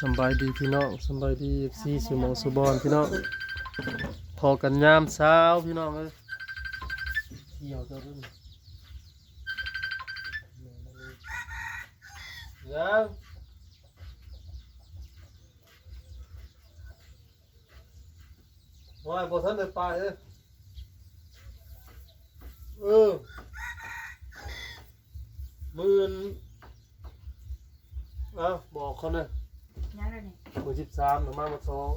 สำบายดีพี่น้องสำบายดีซีสิมองสุบอนพี่น้องพอกันยามเช้าพี่น้องเอ้ยเที่ยวจ้ารุ่นยังว่าบ่ทันได้ไปเอ้ยเออมื่นเอ้าบอกเขาหน่อย ยังเลยนี่มือสิบสามหรือมามาสอง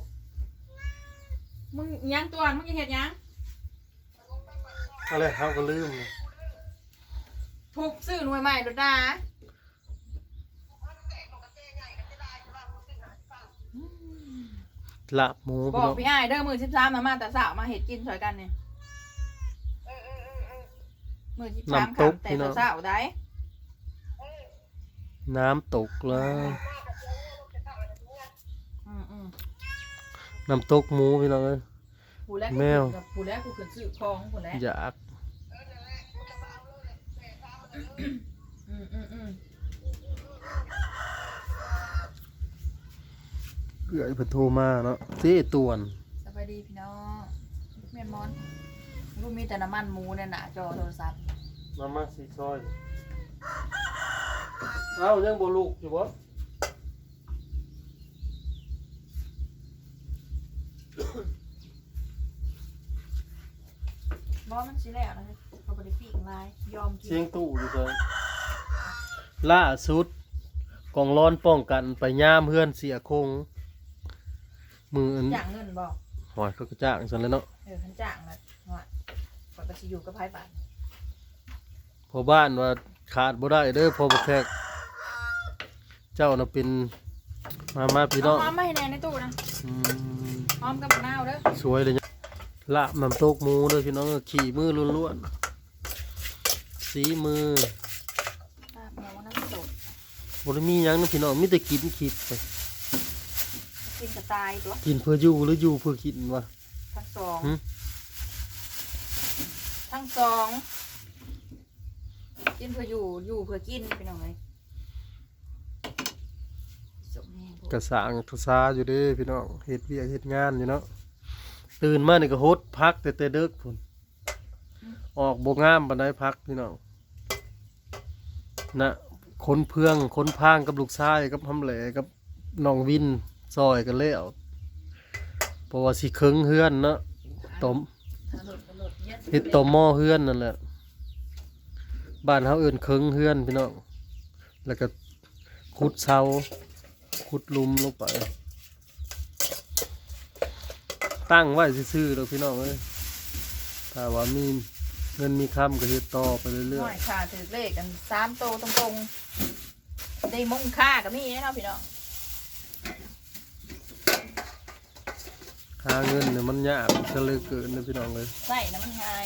มึงยังตัวมึงจะเห็ดยังอะไรเขาก็ลืมเลยถูกซื้อหน่วยใหม่ดูดาลาบหมูบพี่อกน้องพี่อ้ายเด้อมือสิบสามมามาแต่สาวมาเห็ดกินสวยกันเนี่ยมือสิบสามคำแต่แต่สาวได้น้ำตกแล้ว อืมอืม น้ำตกหมูพี่น้องเอ้ย ผู้แรกแมวผู้แรกกูขึ้นซื้อของผู้แรกอยากอืมอืมอืมเกือยเพิ่นโทรมาเนาะเต้ตวนสบายดีพี่น้องเมียนมอนลูกมีแต่น้ำมันหมูเนี่ยหนาจอโทรศัพท์มามาสีซอย เอ้ายังบ่ลูกอยู่บ่ บอมันสิแล้วนะเขาบริปีกลายยอมกิเสียนงตู้อยู่เลยล่าสุดกองร้อนป้องกันไปย่ามเพื่อนเสียคง มืออันจ้างเงินบอกหอยเขาก็จ้างซั่นแหล้วเนาะเออขันจ้างนะว่าปกติอยู่กับไพ่บ้านพอบ้านว่าขาดบ่ได้เด้อพอบ่แทกเจ้าน่ะเป็นมามาพี่น้องเอาหอมมาให้แน่ในตู้นะอืม หอมกับมะนาวเด้อ สวยเลยเนี่ย ลาบน้ำตกหมูเด้อพี่น้องขี่มือล้วนๆสีมือลาบหมูน้ำตกบ่ได้มีหยังนะพี่น้องมีแต่กินคิดไปกินกระตายตัวกินเพื่ออยู่หรืออยู่เพื่อกินวะทั้งสองหึทั้งสองกินเพื่ออยู่อยู่เพื่อกินเป็นยังไงสมแห้งพวกกระสางทุซาอยู่เด้พี่น้องเฮ็ดเวียกเฮ็ดงานอยู่เนาะ ตื่นมานี่ก็ฮดพักแต่แต่เด็กพุ่นออกโบงามปานใดพักพี่น้องนะคนเพื่องคนพางกับลูกชายกับหำแหลกับน้องวินซอยกันแล้วเพราะว่าสิเคิงเฮือนเนาะต้มถนนถนนเย็ดเฮ็ดต่อหม้อเฮือนนั่นแหละบ้านเฮาเอิ้นเคิงเฮือนพี่น้องแล้วก็ขุดเสาขุดลุมลงไป ตั้งไว้ซื่อๆแล้วพี่น้องเอ้ยถ้าว่ามีเงินมีคำก็เฮ็ดต่อไปเรื่หอน่อยยค่ะถือเลขกันสามโตตรงๆได้มงค่ากับนี่เนาะพี่น้องๆหาเงินเนี่ยมันยากก็เลยเกิดนะพี่น้องเลยใส่น้ำมันง่าย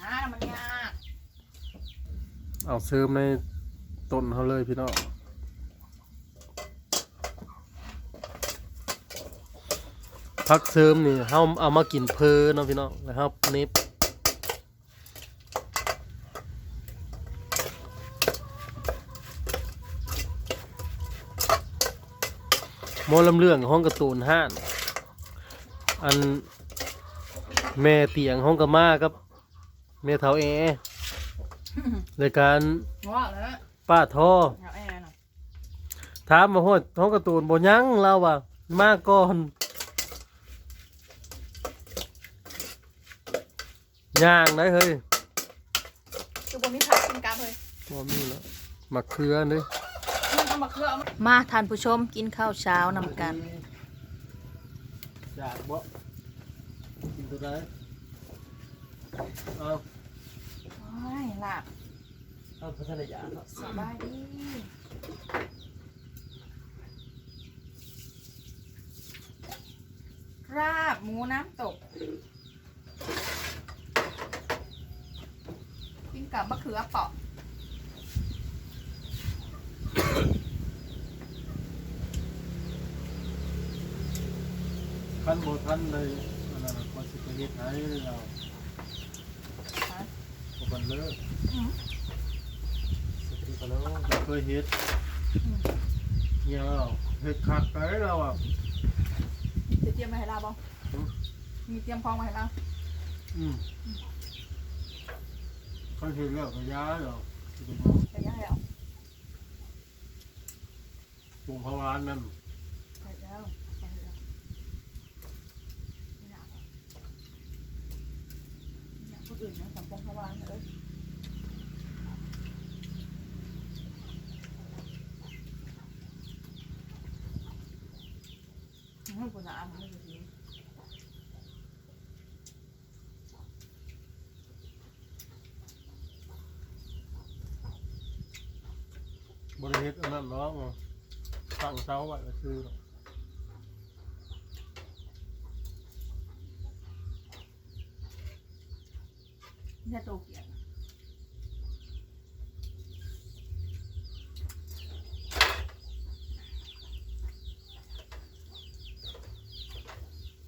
หาน้ำมันยากเอาเสริมในต้นเขาเลยพี่น้อง พักเสริมนี่เฮาเอามากินเพอเนาะพี่น้องแล้วเฮาเน็บโมลำเรื่องห้องการ์ตูนห้าน อันแม่เตียงห้องกะมากับแม่เฒ่าแอรายการว่าแล้วป้าท่อเอาแอร์หน่อยถามมาโหดห้องการ์ตูนบ่ยังเราว่ามาก่อน ย่างได้เฮ้ยคือบนนี้ผักกินกาเลยบ่มีแล้วมะเขือเด้เอามาเคลือมาทานผู้ชมกินข้าวเช้านำกัน อยากบ่กินตัวใดเอาโอ้ยลาบเอาพัฒนาอยากเนาะสบายดีราบหมูน้ำตก กินกับมะเขือเปาะคันบ่ทันเลยอันนั้นน่ะก็สิไปเฮ็ดให้เราฮะบ่บันเลิกอืมสิไปก็แล้วบ่เคยเฮ็ดอืมเนี่ยเราเห็ดขัดไปเราอะจะเตรียมมาให้เราบ่มีเตรียมของมาให้เราอืม เขาเห็นแล้วก็ย้ายเหรอจะยังแล้วปรุงพาวานนั่นใส่แล้วใส่แล้วนี่นะนี่นะคนอื่นนะสัมปองพวานเลยไม่ควรจะอ่านไม่ควรจะ บริเฮ็ดอันนั้นเนาะตั้งเสาไว้ก็คือเนี่ยโตเกียน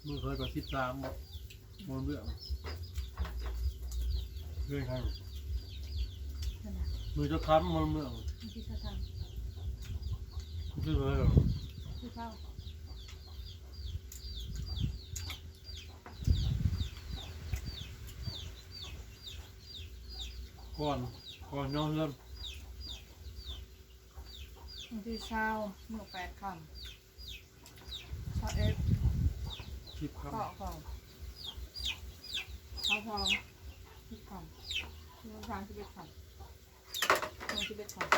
มือเคยกับสิบสามบ่บนเบื้องเรื่อยครับนั่นน่ะ มือจะค้ำบนเบื้องมันที่ชาทางคือเลยเหรอที่เข้าก่อนก่อนย้อนเริ่มมันที่เช้าหมู่แปดคำเช้าเอ็ดสิบคก็ของเช้าทองสิบคำที่วันทางสิบเอ็ดคำ วันสิบเอ็ดคำำ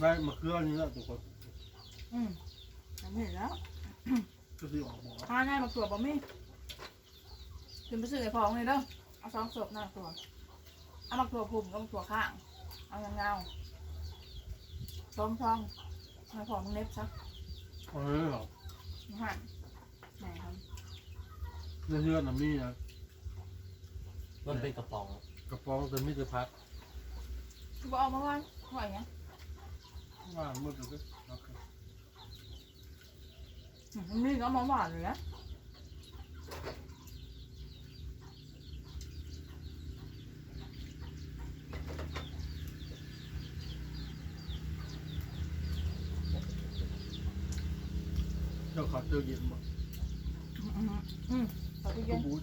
ได้มาเครื่องนี้แล้วทุกคนอืมทำเห็นแล้วก็สิออกบอกข้าง่ายมาตัวบ่มีขึ้นไปซื้อไอ้พองเลยเด้อเอาสองศพหน้าตัวเอามาตัวพุ่มก็มาตัวข้าง เอาเงาๆต้มทองไอ้พองมันเล็บซะเอาเลยเหรอมันหั่นไหนครับเรื่องเรื่องน่ะมีนะมันเป็นกระป๋องกระป๋องแต่มีแต่พัดคือบอกเอามาว่าหอยเนี้ยว่าหมดเลยโอเคมันมีก็เอามาหวานเลยนะ เจ้าขอเจอเย็นบ่ อืมอืมอืมต่อไป ก็ เย็น บูท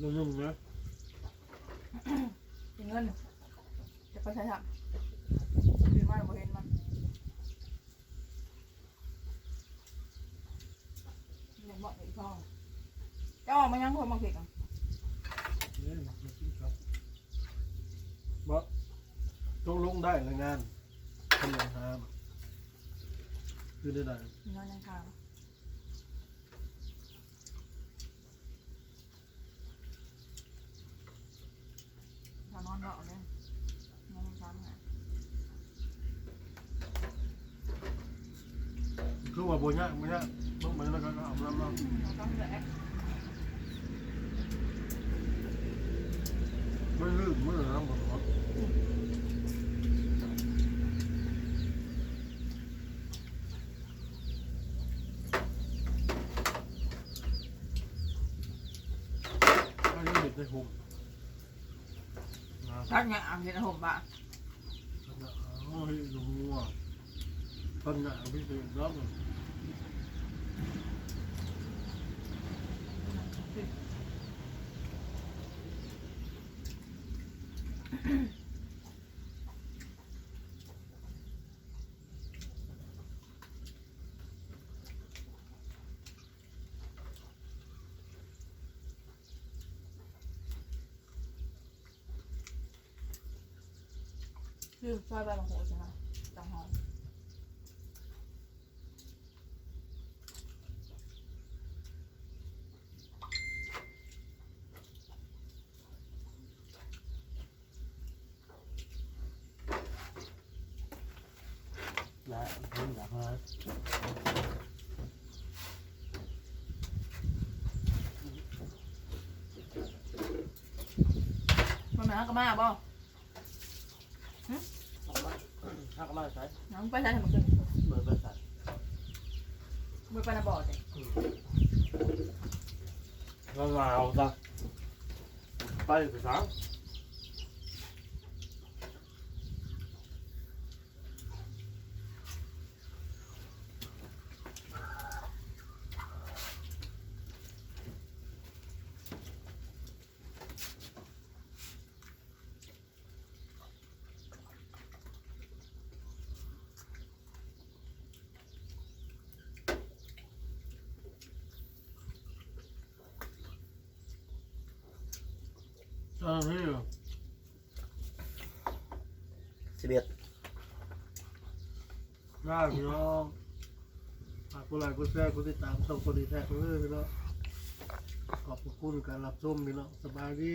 ดดเท้าหมดเลยบุ๊ดอ๋อพักกลุ่มนี่เห็นไหมเรื่องยุ่งนะมีเงิน จะไปใช้ทำคือมาบ่เห็นมันยังบอกอีกพ่อจะออกมายังคนมาผิดอะเนี่ยมากินครับบ่ต้องลงได้รายงานทำอย่างหามคือได้ได้มีเงินยังทา งทางนอนเนาะเนี่ยนอนยังทางไงคือว่าบ่ยากบ่ยากต้องมาแล้ วก็เอาน้ำน้ นอนต้องเหลือแอค ำไม่ลืมไม่ลืมน้ำบ่ครับไม่ได้เด็ดในหุ่มนะ ทักเนี่ยอ่ะเห็นผมปะ โอ้ยดูงัวต้นหนาพี่เด็กรับ ลืมซอยใบมะกาใช่ไหมตังหอมและนี่แหละครัมาหมาก็มาบ่ ถ้าก็มาใช้น้องไปใช้ทำไมขึ้นเบอร์บริษัทมือไปนะบ่อเลยก็มาเอาซะไปไปสา มเออนี่สิบเอ็ดได้พี่น้องฝากกูไลค์กูแชร์กูติดตามส่งคนดีแท้กูเลยพี่น้องขอบคุณการรับชมพี่น้องสบายดี